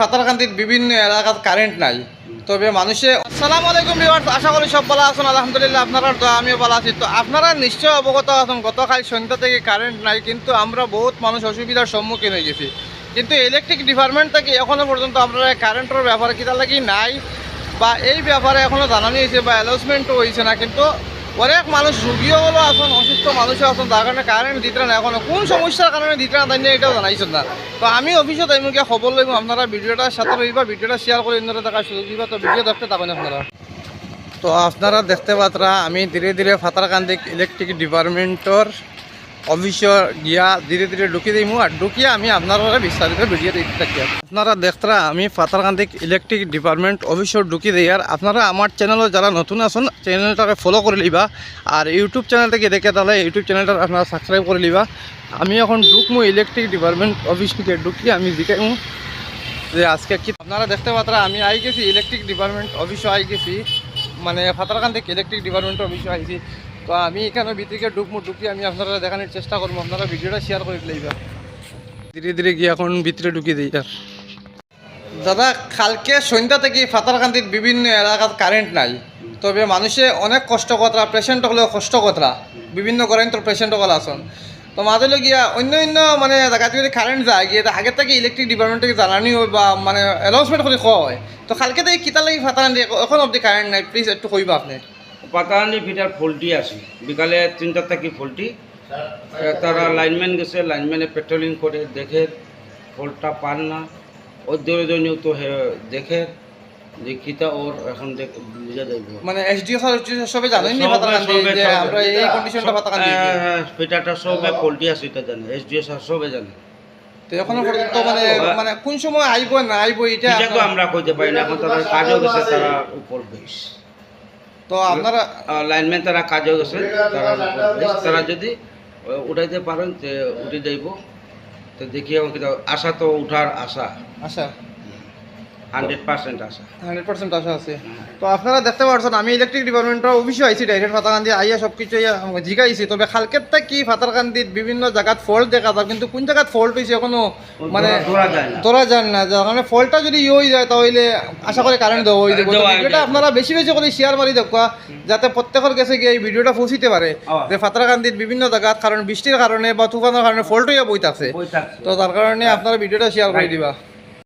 সাঁতারকান্দির বিভিন্ন এলাকাত কারেন্ট নাই। তবে মানুষে আসসালামু আলাইকুম ভিউয়ার্স আশা করি সব ভালো আছেন, আলহামদুলিল্লাহ আপনারা দোয়া, আমিও ভালো আছি। তো আপনারা নিশ্চয় অবগত আছেন, গতকাল সন্ধ্যা থেকে কারেন্ট নাই, কিন্তু আমরা বহুত মানুষ অসুবিধার সম্মুখীন হয়ে গেছি। কিন্তু ইলেকট্রিক ডিপার্টমেন্ট থেকে এখনও পর্যন্ত আপনারা কারেন্টের ব্যাপারে কিতা লাগি নাই, বা এই ব্যাপারে এখনও জানানি হয়েছে বা অ্যানাউন্সমেন্টও হয়েছে না, কিন্তু অনেক মানুষ রুগীও হলো আসুন, অসুস্থ মানুষও আসুন, তার কারণে কারেন্ট দিতে না, এখন কোন সমস্যার কারণে দিতে না তাই এটাও জানাইছেন না। তো আমি অফিসে তাই মুখে খবর লইব, আপনারা ভিডিওটার সাথে রইবা, ভিডিওটা শেয়ার করে অন্যরা দেখার সুযোগ দিবা, তো ভিডিও দেখতে থাকুন আপনারা। তো আপনারা দেখতে পাত্রা, আমি ধীরে ধীরে ফাতারকান্দি ইলেকট্রিক ডিপার্টমেন্টর অফিসে গিয়া ধীরে ধীরে ঢুকি দিমু আর ঢুকিয়ে আমি আপনারা বিস্তারিত ভিডিও দিতে থাকি আপনারা দেখতরা আমি ফাতারকান্দি ইলেকট্রিক ডিপার্টমেন্ট অফিসে ঢুকি দিই আর আপনারা আমার চ্যানেলে যারা নতুন আছেন চ্যানেলটাকে ফলো করে লিবা। আর ইউটিউব চ্যানেল থেকে দেখে তাহলে ইউটিউব চ্যানেলটা আপনারা সাবস্ক্রাইব করে লিবা। আমি এখন ঢুকমু ইলেকট্রিক ডিপার্টমেন্ট অফিস থেকে ঢুকি আমি দেখাইমু যে আজকে কি। আপনারা দেখতে পাত্রা, আমি আই গেছি ইলেকট্রিক ডিপার্টমেন্ট অফিসে আই গেছি। মানে ফাতারকান থেকে ইলেকট্রিক ডিপার্টমেন্ট অফিসে আইছি তো আমি এখানে ভিতরে ঢুকমু ঢুকি আমি আপনারা দেখানোর চেষ্টা করব আপনারা ভিডিওটা শেয়ার করে লইবা ধীরে ধীরে গিয়ে এখন ভিতরে ঢুকিয়ে দিই আর দাদা কালকে সন্ধ্যা থেকে ফাতারকান্দির বিভিন্ন এলাকাত কারেন্ট নাই। তবে মানুষে অনেক কষ্ট কতরা পেশেন্ট হলেও কষ্ট কতরা বিভিন্ন কারেন্টর পেশেন্ট হল আসন তো মাঝে গিয়া অন্য অন্য মানে জায়গাতে যদি কারেন্ট যায় গিয়ে তা আগের থেকে ইলেকট্রিক ডিপার্টমেন্ট থেকে জানানি হয় বা মানে অ্যানাউন্সমেন্ট করে হয় তো কালকে থেকে কিতা লাগি ফাতারকান্দি এখন অব্দি কারেন্ট নাই প্লিজ একটু কইবা আপনি। পাতাহানি ফিটার ফল্টি আছে। বিকালে তিনটার থেকে ফল্টি। তারা লাইনম্যান গেছে লাইনম্যানে পেট্রোলিং করে দেখে ফল্টটা পান না। ওর দৌড়ে দৌড়ে তো হে- দেখে যে কিতা ওর এখন দেখ বুঝে যাইব মানে এসডিও জানেননি সবে- ফাতারকান্দি সবে- যে আমরা এই কন্ডিশনটা ফাতারকান্দি হ্যাঁ, হ্যাঁ, ফিটারটা সবে ফল্টি আছে এটা জানে। এস ডি এস সবে জানে। তো এখনও পর্যন্ত মানে মানে কোন সময় আইব না আইব এটা আমরা কইতে পারি না। এখন তারা কাজও গেছে তারা উপর বেশ। তো আপনারা লাইনম্যান তারা কাজে গেছে, তারা যদি উঠাইতে পারেন যে উঠে যাইব। তো দেখি আমাকে আশা তো উঠার আশা। আচ্ছা হান্ড্রেড পার্সেন্ট আশা হান্ড্রেড পার্সেন্ট আশা আছে। তো আপনারা দেখতে পাচ্ছেন আমি ইলেকট্রিক ডিপার্টমেন্টের অফিসে আইছি ডাইরেক্ট ফাতারকান্দি আইয়া সব কিছু জিগাইছি। তবে কি বিভিন্ন জায়গাত ফল্ট দেখা যায় কিন্তু কোন জায়গাত ফল্ট হয়েছে এখনও মানে ধরা যান না। যার কারণে ফল্টটা যদি ইয়ে হয়ে যায় তাহলে আশা করি কারেন্ট দেওয়া হয়ে যাবে। হয়ে ভিডিওটা। আপনারা বেশি বেশি করে শেয়ার মারি যাতে প্রত্যেকের কাছে গিয়ে এই ভিডিওটা পৌঁছিতে পারে। যে ফাতারকান্দির বিভিন্ন জায়গাত কারণ বৃষ্টির কারণে বা তুফানের কারণে ফল্ট বইতাছে। বই থাকছে তো তার কারণে আপনারা ভিডিওটা শেয়ার করে দিবা।